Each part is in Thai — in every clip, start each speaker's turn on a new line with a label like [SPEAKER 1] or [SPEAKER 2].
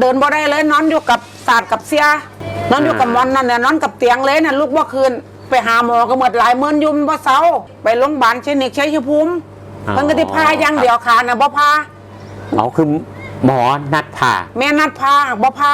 [SPEAKER 1] เดินบ่ได้เลยนอนอยู่กับศาสตร์กับเสียนอนอยู่กับหมอนนั่นเนี่ยนอนกับเตียงเลยเนี่ยลูกบ่คืนไปหาหมอก็หมดหลายหมื่นอยุ่มนบ่เซาไปโรงพยาบาลเชนิกชัยภูมิ
[SPEAKER 2] อ๋อ
[SPEAKER 1] มันก็ได้พาอย่างเดียวขาน่ะบ่พา
[SPEAKER 2] อ๋อคือหมอนัดผ่า
[SPEAKER 1] แม่นัดพาบ่พา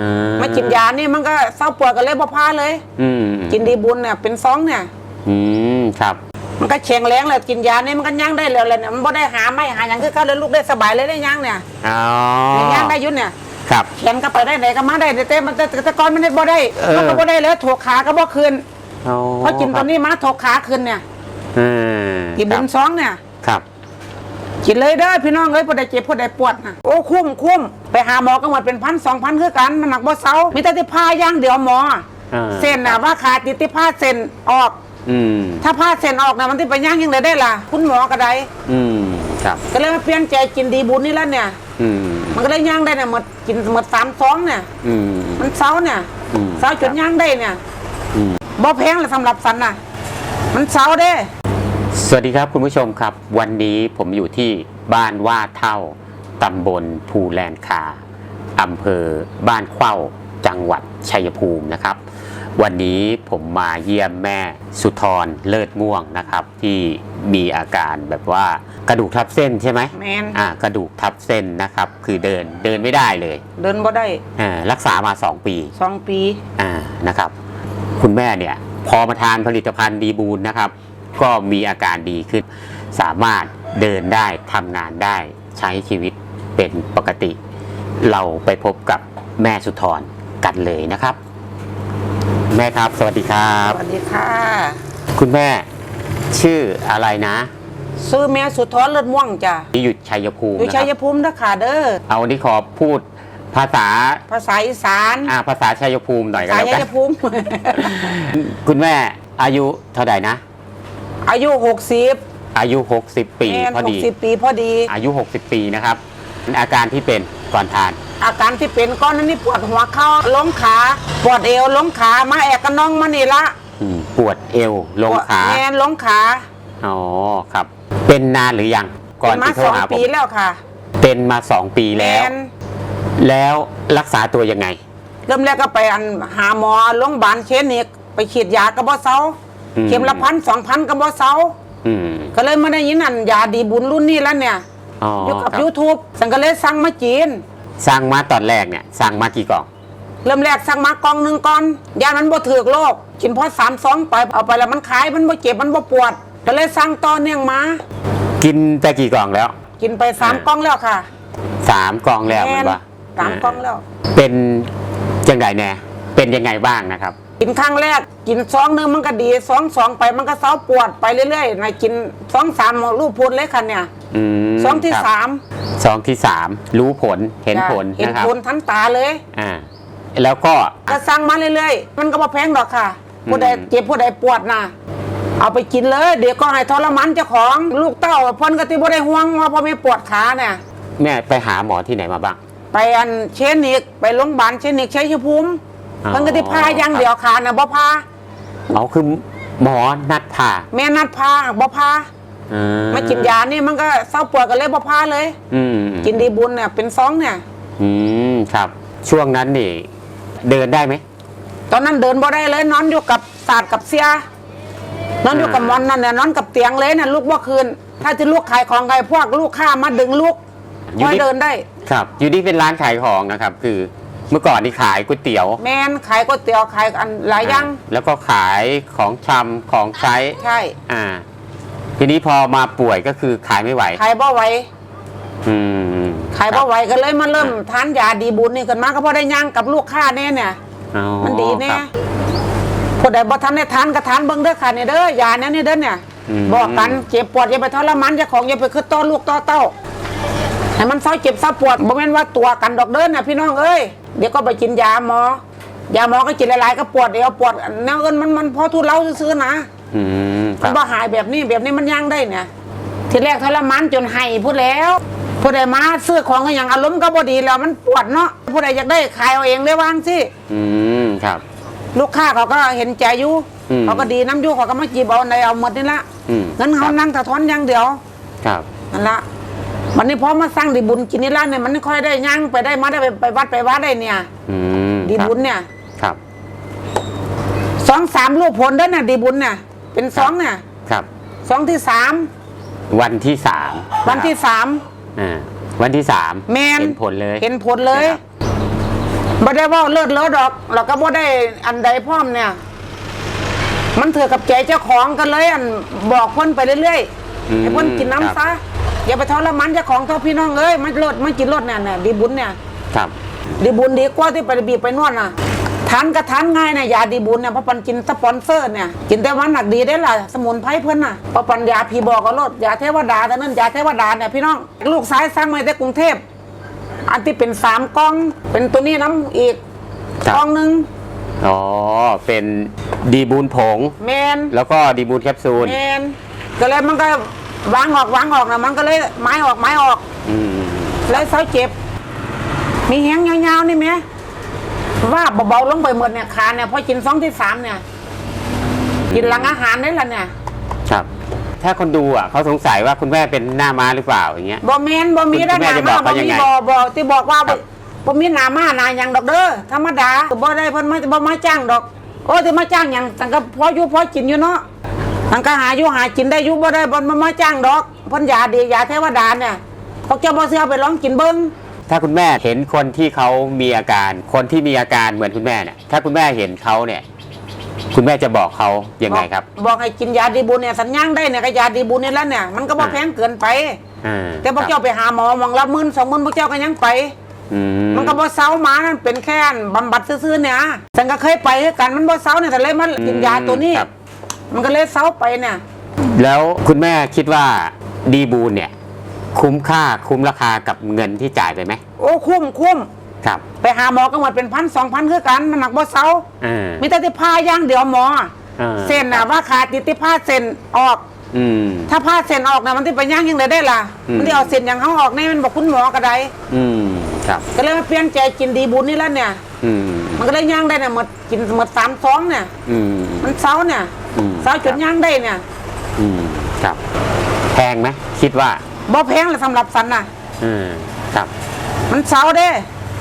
[SPEAKER 2] อื
[SPEAKER 1] มากินยานี่มันก็เศร้าปวดกันเลยบ่พาเลย
[SPEAKER 2] อืม
[SPEAKER 1] กินดีบุญเนี่ยเป็นซองเนี่ย
[SPEAKER 2] อืมครับ
[SPEAKER 1] มันก็แข็งแรงแล้วกินยานี่มันก็ย่างได้แล้วเลยเนี่ยมันบ่ได้หาไม่หาอย่างคือเขาเลยลูกได้สบายเลยได้ย่างเนี่ย
[SPEAKER 2] อ๋อ
[SPEAKER 1] ย่างได้อยุ่นเนี่ย
[SPEAKER 2] ครับ
[SPEAKER 1] แขนก็ไปได้ไหนก็มาได้แต่มันแต่แต่ก่อนมันได้บ่ได้
[SPEAKER 2] เออ
[SPEAKER 1] มันก็บ่ได้แล้วถูกขาก็บ่คืน
[SPEAKER 2] อ๋อ
[SPEAKER 1] พอกินตัวนี้มาถูกขาคืนเนี่ย
[SPEAKER 2] อืม
[SPEAKER 1] ที่บุญซองเนี่ย
[SPEAKER 2] ครับ
[SPEAKER 1] กินเลยเด้อพี่น้องเอ้ยผู้ใดเจ็บผู้ใดปวดน่ะโอ้คุ้มคุ้มไปหาหมอก็หมดเป็นพันสองพันคือกันมันหนักบ่เซามีแต่ที่พาอย่างเดียวหมอ
[SPEAKER 2] อ่า
[SPEAKER 1] เส้นน่ะว่าขาดติดที่ผ้าเส้นออก
[SPEAKER 2] อืม
[SPEAKER 1] ถ้าผ้าเส้นออกน่ะมันที่ไปย่างยังไงได้ล่ะ คุณหมอก็ได้
[SPEAKER 2] อืมครับ
[SPEAKER 1] ก็เลยมาเปลี่ยนใจกินดีบุญนี่แล้วเนี่ย
[SPEAKER 2] อืม
[SPEAKER 1] มันก็เลยย่างได้เนี่ยหมดกินหมดสามซองเนี่ย
[SPEAKER 2] อืม
[SPEAKER 1] มันเซาเนี่ย
[SPEAKER 2] อืม
[SPEAKER 1] เซาจนย่างได้เนี่ย
[SPEAKER 2] อืม
[SPEAKER 1] บ่แพงเลยสำหรับสันน่ะ มันเซาเด้
[SPEAKER 2] สวัสดีครับคุณผู้ชมครับ วันนี้ผมอยู่ที่บ้านว่าเท่าตำบลภูแลนคาอำเภอบ้านเข้าจังหวัดชัยภูมินะครับ วันนี้ผมมาเยี่ยมแม่สุธรเลิศม่วงนะครับ ที่มีอาการแบบว่ากระดูกทับเส้นใช่ไหม
[SPEAKER 1] แมน
[SPEAKER 2] อ่ากระดูกทับเส้นนะครับ คือเดินเดินไม่ได้เลย
[SPEAKER 1] เดินบ่ได้
[SPEAKER 2] อ่ารักษามา 2 ปี
[SPEAKER 1] สองปี
[SPEAKER 2] อ่านะครับ คุณแม่เนี่ยพอมาทานผลิตภัณฑ์ดีบูลนะครับ ก็มีอาการดีขึ้น สามารถเดินได้ทำงานได้ใช้ชีวิตเป็นปกติ เราไปพบกับแม่สุธรกันเลยนะครับ แม่ครับ สวัสดีครั
[SPEAKER 1] ส
[SPEAKER 2] บ
[SPEAKER 1] วัสดีค่ะ
[SPEAKER 2] คุณแม่ชื่ออะไรนะ
[SPEAKER 1] ซื้อแม่สุดท้อนเลือดม่วงจ้ะ
[SPEAKER 2] ที่อยู่ชัยภูมิ
[SPEAKER 1] อยู่
[SPEAKER 2] นะค
[SPEAKER 1] ชั
[SPEAKER 2] รับ
[SPEAKER 1] ยภูมินะค่ะเด้อ
[SPEAKER 2] เอาวันนี้ขอพูดภาษา
[SPEAKER 1] ภาษาอีสาน
[SPEAKER 2] อ่าภาษาชัยภูมิหน่อยก็
[SPEAKER 1] ภาษา
[SPEAKER 2] แล้วกั
[SPEAKER 1] ชั
[SPEAKER 2] น
[SPEAKER 1] ยภูมิ
[SPEAKER 2] คุณแม่อายุเท่าไหร่นะ
[SPEAKER 1] อายุหกสิบ
[SPEAKER 2] อายุ 60 ปี
[SPEAKER 1] แมน
[SPEAKER 2] พอ
[SPEAKER 1] หก
[SPEAKER 2] ดี
[SPEAKER 1] สิบปีพอดี
[SPEAKER 2] อายุ 60 ปีนะครับ อาการที่เป็นก่อนทาน
[SPEAKER 1] อาการที่เป็นก้อนนั้นนี่ปวดหัวเข่าล้มขาปวดเอวล้มขามาแอกกันน้องมานี่ละ
[SPEAKER 2] อืมปวดเอวลงขา
[SPEAKER 1] แมนล้มขา
[SPEAKER 2] อ๋อครับ เป็นนานหรือยังก่อน
[SPEAKER 1] เป็นมา
[SPEAKER 2] ที่โทร
[SPEAKER 1] สอง
[SPEAKER 2] หาผม
[SPEAKER 1] ปีแล้วค่ะ
[SPEAKER 2] เป็นมาสองปี
[SPEAKER 1] แม
[SPEAKER 2] แล้ว
[SPEAKER 1] น
[SPEAKER 2] แล้วรักษาตัวยังไง
[SPEAKER 1] เริ่มแรกก็ไปอันหาหมอโรงพยาบาลเคนิกไปฉีดยากระบอเซา
[SPEAKER 2] อืม
[SPEAKER 1] เข็มละพันสองพันกระบอเซา
[SPEAKER 2] อืม
[SPEAKER 1] ก็เลยมาได้ยินอันยาดีบุญรุ่นนี้แล้วเนี่ย
[SPEAKER 2] อ๋อ
[SPEAKER 1] อยู่กับ
[SPEAKER 2] ครับ
[SPEAKER 1] YouTube สังก็เลยสั่งมาจีน
[SPEAKER 2] สั่งมาตอนแรกเนี่ยสั่งมากี่กล่อง
[SPEAKER 1] เริ่มแรกสั่งมากล่องหนึ่งก่อนยามันบ่ถือกโรคกินพอสามสองไปเอาไปแล้วมันขายมันบ่เจ็บมันบ่ปวดก็เลยสั่งต่อเนื่องมา
[SPEAKER 2] กินไปกี่กล่องแล้ว
[SPEAKER 1] กินไปสามกล่องแล้วค่ะ
[SPEAKER 2] สามกล่องแล้ว
[SPEAKER 1] แม่
[SPEAKER 2] มัน
[SPEAKER 1] น
[SPEAKER 2] ว่า
[SPEAKER 1] สามกล่องแล้ว
[SPEAKER 2] เป็นยังไงแน่เป็นยังไงบ้างนะครับ
[SPEAKER 1] กินครั้งแรก กินซองหนึงมันก็ดีซองสองไปมันก็เซาปวดไปเรื่อยๆนะกินซองสามรูปพูดเลยค่ะเนี่ย
[SPEAKER 2] อืม
[SPEAKER 1] ซองที่
[SPEAKER 2] ครับ
[SPEAKER 1] สาม
[SPEAKER 2] ซองที่สามรู้ผลเห็นผล
[SPEAKER 1] เห็น
[SPEAKER 2] นะครับ
[SPEAKER 1] ผลทันตาเลย
[SPEAKER 2] อ่าแล้วก็
[SPEAKER 1] ก็สั่งมาเรื่อยๆ มันก็บ่แพงดอกค่ะ
[SPEAKER 2] อืม
[SPEAKER 1] ผู้ใดเจ็บผู้ใดปวดนะเอาไปกินเลย เดี๋ยวก็ให้ทรมานเจ้าของลูกเต้าเพ่นก็ที่บ่ได้ห่วงว่าพอมีปวดขาเนี่ย
[SPEAKER 2] แม่ไปหาหมอที่ไหนมาบ้าง
[SPEAKER 1] ไปอันเชนิกไปโรงพยาบาลเชนิกชัยภูมิ
[SPEAKER 2] อ๋อ
[SPEAKER 1] เพิ่นก็ที่พาอย่างเดียวขาน่ะบ่พา
[SPEAKER 2] อ๋อคือหมอนัดผ่า
[SPEAKER 1] แม่นัดพาบ่พา
[SPEAKER 2] อื
[SPEAKER 1] มากินยานี่มันก็เศร้าปวดกันเลยบ่พาเลย
[SPEAKER 2] อืม
[SPEAKER 1] กินดีบุญเนี่ยเป็นซองเนี่ย
[SPEAKER 2] อืมครับ ช่วงนั้นนี่ เดินได้ไหม
[SPEAKER 1] ตอนนั้นเดินบ่ได้เลยนอนอยู่กับศาสตร์กับเสียนอนอยู่กับหมอนนั่นเนี่ยนอนกับเตียงเลยเนี่ยลูกบ่คืน ถ้าจะลูกขายของไงพวกลูกค้ามาดึงลูก
[SPEAKER 2] อยู่
[SPEAKER 1] ค่อย
[SPEAKER 2] นี่
[SPEAKER 1] เดินได้
[SPEAKER 2] ครับ อยู่นี่เป็นร้านขายของนะครับ คือ เมื่อก่อนนี่ขายก๋วยเตี๋ยว
[SPEAKER 1] แมนขายก๋วยเตี๋ยวขายอันหลายอย่าง
[SPEAKER 2] แล้วก็ขายของชำของใช้
[SPEAKER 1] ใช่
[SPEAKER 2] อ่า ทีนี้พอมาป่วยก็คือขายไม่ไหว
[SPEAKER 1] ขายบ่ไหว
[SPEAKER 2] อืม
[SPEAKER 1] ขายบ่ไหวก็เลยมาเริ่มทานยาดีบุญนี่กันมาก็พอได้ย่างกับลูกค้าแน่เนี่ย
[SPEAKER 2] อ๋อ
[SPEAKER 1] มันดีแน่
[SPEAKER 2] ครับ
[SPEAKER 1] ผู้ใดบ่ทันได้ทานก็ทานเบิ่งเด้อค่ะเนี่ยเด้อยาเนี่ยนี่เด้อเนี่ย
[SPEAKER 2] อืม
[SPEAKER 1] บอกกันเจ็บปวดอย่าไปทรมานเจ้าของอย่าไปคือต้อลูกต้อเต้าให้มันเศร้าเจ็บเศร้าปวดบ่แม่นว่าตัวกันดอกเด้อเนี่ยพี่น้องเอ้ย เดี๋ยวก็ไปกินยาหมอ ยาหมอก็กินหลายๆก็ปวดเอวปวดแนวอื่นมันมันพอทุเลาซื่อๆนะ
[SPEAKER 2] อืมค
[SPEAKER 1] มั
[SPEAKER 2] รั
[SPEAKER 1] น
[SPEAKER 2] บ
[SPEAKER 1] บ่หายแบบนี้แบบนี้มันย่างได้เนี่ยทีแรกทรมานจนให้พูดแล้วผู้ใดมาซื้อของก็อย่างอารมณ์ก็บ่ดีแล้วมันปวดเนาะผู้ใดอยากได้ขายเอาเองได้วางสิ
[SPEAKER 2] อืมครับ
[SPEAKER 1] ลูกค้าเขาก็เห็นใจอยู่
[SPEAKER 2] อืม
[SPEAKER 1] เขาก็ดีน้ำอยู่เขาก็มาจีบเอาในเอาหมดนี่ละ
[SPEAKER 2] อืม
[SPEAKER 1] งั้นเขา
[SPEAKER 2] ครับ
[SPEAKER 1] นั่งสะท้อนอย่างเดียว
[SPEAKER 2] ครับ
[SPEAKER 1] นั่นละ วันนี้พอมาสร้างดีบุญกินนี่แล้วเนี่ยมันไม่ค่อยได้ย่างไปได้มาได้ไปไปวัดไปวัดได้เนี่ย
[SPEAKER 2] อืม
[SPEAKER 1] ดีบุญเนี่ย
[SPEAKER 2] ครับ
[SPEAKER 1] สองสามรูปผลได้น่ะ ดีบุญเนี่ยเป็นสองเนี่ย
[SPEAKER 2] ครับ
[SPEAKER 1] สองที่สาม
[SPEAKER 2] วันที่สาม
[SPEAKER 1] วันที่สาม
[SPEAKER 2] อ่าวันที่สาม
[SPEAKER 1] แมน
[SPEAKER 2] เห็นผลเลย
[SPEAKER 1] เห็นผลเลย
[SPEAKER 2] นะครับ
[SPEAKER 1] บ่ได้เว่าเลิศเลอดอกเราก็บ่ได้อันใดพร้อมเนี่ย มันเถือกับใจเจ้าของกันเลย อันบอกเพิ่นไปเรื่อยๆให้เพิ่นกินน้ำซะ อย่าไปทรมานเจ้าของเท่าพี่น้องเอ้ยมันเลิศมันกินรสเนี่ยเนี่ยดีบุญเนี่ย
[SPEAKER 2] ครับ
[SPEAKER 1] ดีบุญดีกว่าที่ไปบีบไปนวดน่ะทานก็ทานง่ายนะยาดีบุญเนี่ยเพราะปันกินสปอนเซอร์เนี่ยกินแต่วันหนักดีได้ล่ะสมุนไพรเพื่อนน่ะเพราะปันยาพีบอกก็ลดยาเทวดาแต่นั่นยาเทวดาเนี่ยพี่น้องลูกซ้ายสร้างมาแต่กรุงเทพอันที่เป็นสามกล่องเป็นตัวนี้น้ำอีก
[SPEAKER 2] ครับ
[SPEAKER 1] กล่องหนึ่ง
[SPEAKER 2] อ๋อ เป็นดีบูนผง
[SPEAKER 1] แมน
[SPEAKER 2] แล้วก็ดีบูนแคปซูล
[SPEAKER 1] แมนก็เลยมันก็ วางออกวางออกนะมันก็เลยไม้ออกไม้ออก
[SPEAKER 2] อืม
[SPEAKER 1] แล้วเสาเจ็บ มีแหงยาวๆนี่ไหมว่าเบาๆลงไปหมดเนี่ยขาเนี่ยพอกินสองที่สามเนี่ย กินหลังอาหารนี่แหละเนี่ย
[SPEAKER 2] ครับ ถ้าคนดูอะเขาสงสัยว่าคุณแม่เป็นหน้าม้าหรือเปล่าอย่างเงี้ย
[SPEAKER 1] บอเมนบอมี
[SPEAKER 2] คุณ
[SPEAKER 1] ด้านห
[SPEAKER 2] แม่
[SPEAKER 1] นา
[SPEAKER 2] จะบ
[SPEAKER 1] มา
[SPEAKER 2] อก
[SPEAKER 1] บอ
[SPEAKER 2] เขายัง
[SPEAKER 1] มี
[SPEAKER 2] ไง
[SPEAKER 1] บอบอที่บอกว่า
[SPEAKER 2] ครับ
[SPEAKER 1] บอมีหนามาหนาอย่างดอกเด้อธรรมดาบ่ได้เพิ่นมาบ่มาจ้างดอก โอ้ที่มาจ้างอย่างสังก็พออยู่พอกินอยู่เนาะ สังก็หาอยู่หากินได้อยู่บ่ได้บ่มามาจ้างดอกเพิ่นยาดียาเทวดาเนี่ยพวกเจ้าบ่เชื่อไปลองกินเบิ่ง
[SPEAKER 2] ถ้าคุณแม่เห็นคนที่เขามีอาการ คนที่มีอาการเหมือนคุณแม่เนี่ยถ้าคุณแม่เห็นเขาเนี่ย คุณแม่จะบอกเขายังไงครับ
[SPEAKER 1] อกบอกให้กินยาดีบุญเนี่ยสัญญางได้เนี่ยก็ยาดีบุญนี่แหล้วเนี่ยมันก็บ่
[SPEAKER 2] อ่า
[SPEAKER 1] แพงเกินไป
[SPEAKER 2] อ่า
[SPEAKER 1] แต่พวกเจ้าไปหาหมอมองละหมื่นสองหมื่นพวกเจ้าก็ยังไป
[SPEAKER 2] อื
[SPEAKER 1] มันก็บ่เซาหมานั่นเป็นแค่บำบัดซื่อๆเนี่ยฉันก็เคยไปคือกันมันบ่เซาเนี่ยแต่เลยมากินยาตัวนี้
[SPEAKER 2] ครับ
[SPEAKER 1] มันก็เลยเซาไปเนี่ย
[SPEAKER 2] แล้วคุณแม่คิดว่าดีบูนเนี่ย คุ้มค่าคุ้มราคากับเงินที่จ่ายไปไหม
[SPEAKER 1] โอ้คุ้มคุ้ม
[SPEAKER 2] ครับ
[SPEAKER 1] ไปหาหมอก็หมดเป็นพันสองพันคือกันมันหนักบ่เซา
[SPEAKER 2] อ่า
[SPEAKER 1] มีแต่ที่ผ้าอย่างเดียวหมอ
[SPEAKER 2] อ่า
[SPEAKER 1] เส้นน่ะว่าขาดติดที่ผ้าเส้นออก
[SPEAKER 2] อืม
[SPEAKER 1] ถ้าผ้าเส้นออกน่ะมันสิไปย่างยังไงได้ล่ะ
[SPEAKER 2] อืม
[SPEAKER 1] มันสิเอาเส้นอย่างเฮาออกนี่มันบอกคุณหมอก็ได้
[SPEAKER 2] อืมครับ
[SPEAKER 1] ก็เลยมาเปลี่ยนใจกินดีบุญนี่แล้วเนี่ย
[SPEAKER 2] อืม
[SPEAKER 1] มันก็เลยย่างได้เนี่ยหมดกินหมดสามซองเนี่ย
[SPEAKER 2] อืม
[SPEAKER 1] มันเซาเนี่ย
[SPEAKER 2] อืม
[SPEAKER 1] เซาจนย่างได้เนี่ย
[SPEAKER 2] อืมครับ แพงไหมคิดว่า
[SPEAKER 1] บ่แพงเลยสำหรับสันน่ะ
[SPEAKER 2] อืมครับ
[SPEAKER 1] มันเซาเด้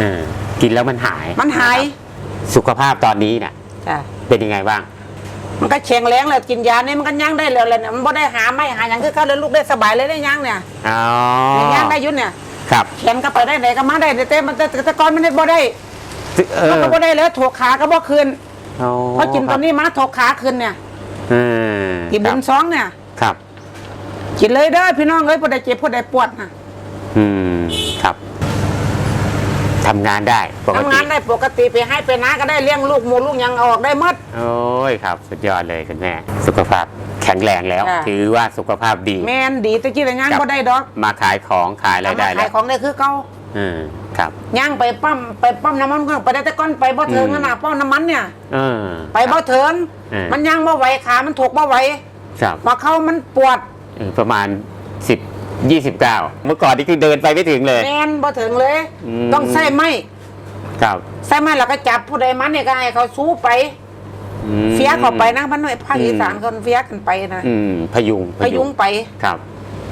[SPEAKER 2] อืมกินแล้วมันหาย
[SPEAKER 1] มันหาย
[SPEAKER 2] นะครับสุขภาพตอนนี้เนี่ย
[SPEAKER 1] จ้ะ
[SPEAKER 2] เป็นยังไงบ้าง
[SPEAKER 1] มันก็แข็งแรงเลยกินยาเนี่ยมันก็ย่างได้แล้วเลยเนี่ยมันบ่ได้หาไม่หาอย่างคือเขาเลยลูกได้สบายเลยได้ย่างเนี่ย
[SPEAKER 2] อ๋อ
[SPEAKER 1] ย่างได้อยุ่นเนี่ย
[SPEAKER 2] ครับ
[SPEAKER 1] แขนก็ไปได้ไหนก็มาได้แต่มันแต่แต่ก่อนมันได้บ่ได้
[SPEAKER 2] เออ
[SPEAKER 1] มันก็บ่ได้เลยถูกขาก็บ่คืน
[SPEAKER 2] อ๋อ
[SPEAKER 1] พอกินตัวนี้มาถูกขาคืนเนี่ย
[SPEAKER 2] อืม
[SPEAKER 1] ที่บุญซองเนี่ย
[SPEAKER 2] ครับ
[SPEAKER 1] กินเลยเด้อพี่น้องเอ้ยผู้ใดเจ็บผู้ใดปวดน่ะ
[SPEAKER 2] อืมครับทำงานได้ปก
[SPEAKER 1] ทำ
[SPEAKER 2] ติ
[SPEAKER 1] งานได้ปกติไปให้ไปนาก็ได้เลี้ยงลูกหมูลูกหยังเอาออกได้หมด
[SPEAKER 2] โอ้ยครับ สุดยอดเลยคุณแม่ สุขภาพแข็งแรงแล้ว
[SPEAKER 1] ค่ะ
[SPEAKER 2] ถือว่าสุขภาพดี
[SPEAKER 1] แม่นดีแตะกี้แต่ย่าง
[SPEAKER 2] ครับ
[SPEAKER 1] บ่ได้ดอก
[SPEAKER 2] มาขายของขายอะไรได้
[SPEAKER 1] เอามา
[SPEAKER 2] แล้
[SPEAKER 1] ขายวของได้คือเก่า
[SPEAKER 2] อืม ครับ
[SPEAKER 1] ย่างไปปั๊มไปปั๊มน้ำมันก็ไปได้แต่ก้อนไปบ่ถึง
[SPEAKER 2] อืม
[SPEAKER 1] ขนาดปั๊มน้ำมันเนี่ย
[SPEAKER 2] เออ
[SPEAKER 1] ไปบ่ถึง
[SPEAKER 2] เออ
[SPEAKER 1] มันย่างบ่ไหวขามันถูกบ่ไหว
[SPEAKER 2] ครับ
[SPEAKER 1] มาเข้ามันปวด
[SPEAKER 2] เออประมาณสิบยี่สิบเก้าเมื่อก่อนนี่คือเดินไปไม่ถึงเลย
[SPEAKER 1] แม่นบ่ถึงเลย
[SPEAKER 2] อืม
[SPEAKER 1] ต้องใส่ไม้
[SPEAKER 2] ครับ
[SPEAKER 1] ใส่ไม้แล้วก็จับผู้ใดมันเนี่ยก็ให้เขาสู้ไป
[SPEAKER 2] อืม
[SPEAKER 1] เฟียเข้าไปนะพันหน่วยภาค
[SPEAKER 2] อืม
[SPEAKER 1] อีสานคนเฟียกันไปนะ
[SPEAKER 2] อืมพยุง
[SPEAKER 1] พยุงไป
[SPEAKER 2] ครับ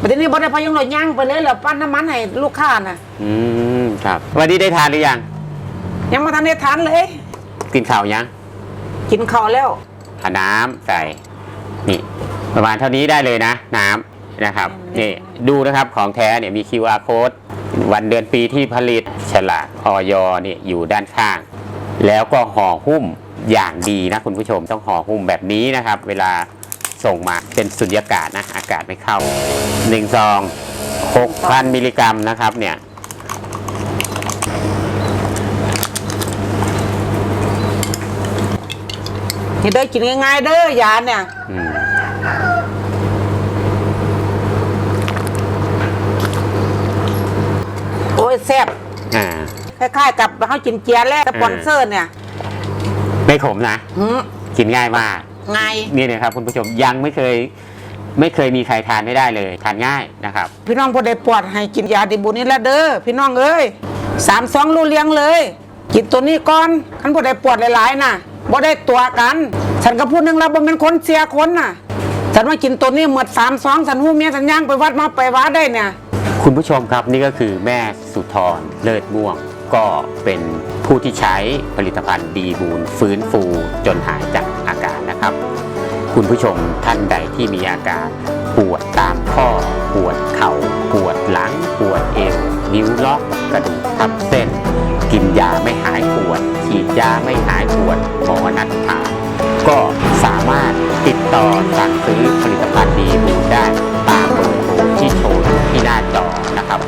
[SPEAKER 1] ประเด็นนี้บ่ได้พยุงเราย่างไปเลยแล้วปั้นน้ำมันให้ลูกค้าน่ะ
[SPEAKER 2] อืม ครับ วันนี้ได้ทานหรือยัง
[SPEAKER 1] ยังมาทันได้ทานเลย
[SPEAKER 2] กินข้าวยัง
[SPEAKER 1] กินข้าวแล้ว
[SPEAKER 2] หาน้ำใส่นี่ ประมาณเท่านี้ได้เลยนะ น้ำนะครับนี่ดูนะครับของแท้เนี่ยมี QR code วันเดือนปีที่ผลิตฉลากออยนี่อยู่ด้านข้าง แล้วก็ห่อหุ้มอย่างดีนะคุณผู้ชมต้องห่อหุ้มแบบนี้นะครับ เวลาส่งมาเป็นสุญญากาศนะ อากาศไม่เข้า1ซอง6,000 มิลลิกรัมนะครับเนี่ย
[SPEAKER 1] นี่เด้อกินง่ายๆเด้อยาเนี่ย
[SPEAKER 2] อืม
[SPEAKER 1] โอ้ยแซ่บ
[SPEAKER 2] อ่า
[SPEAKER 1] คล้ายๆกับเขากินเกียร์แรกสปอนเซอร์เนี่ย
[SPEAKER 2] ไม่ขมนะ
[SPEAKER 1] หืม
[SPEAKER 2] กินง่ายมาก
[SPEAKER 1] ง่าย
[SPEAKER 2] นี่นะครับคุณผู้ชมยังไม่เคย ไม่เคยมีใครทานไม่ได้เลย ทานง่ายนะครับ
[SPEAKER 1] พี่น้องผู้ใดปวดให้กินยาดีบุญนี่ละเด้อพี่น้องเอ้ยสามสองรู้เลี้ยงเลย กินตัวนี้ก่อนคันผู้ใดปวดหลายๆน่ะ บ่ได้ตัวกัน ฉันก็พูดหนึงแล้วบ่เป็นคนเสียคนน่ะ ฉันมากินตัวนี้หมดสามสองฉันหูเมียฉันย่างไปวัดมาไปวัดได้เนี่ย คุ
[SPEAKER 2] ณผู้ชมครับนี่ก็คือแม่สุธรเลิศม่วง ก็เป็นผู้ที่ใช้ผลิตภัณฑ์ดีบูนฟื้นฟูจนหายจากอาการนะครับ คุณผู้ชมท่านใดที่มีอาการปวดตามข้อ ปวดเข่า ปวดหลัง ปวดเอวนิ้วล็อกกระดูกทับเส้น กินยาไม่หายปวด ฉีดยาไม่หายปวดหมอนัดผ่าก็สามารถติดต่อสั่งซื้อผลิตภัณฑ์ดีบูได้ตามเบอร์โทรที่โชว์ที่หน้าจอนะครับ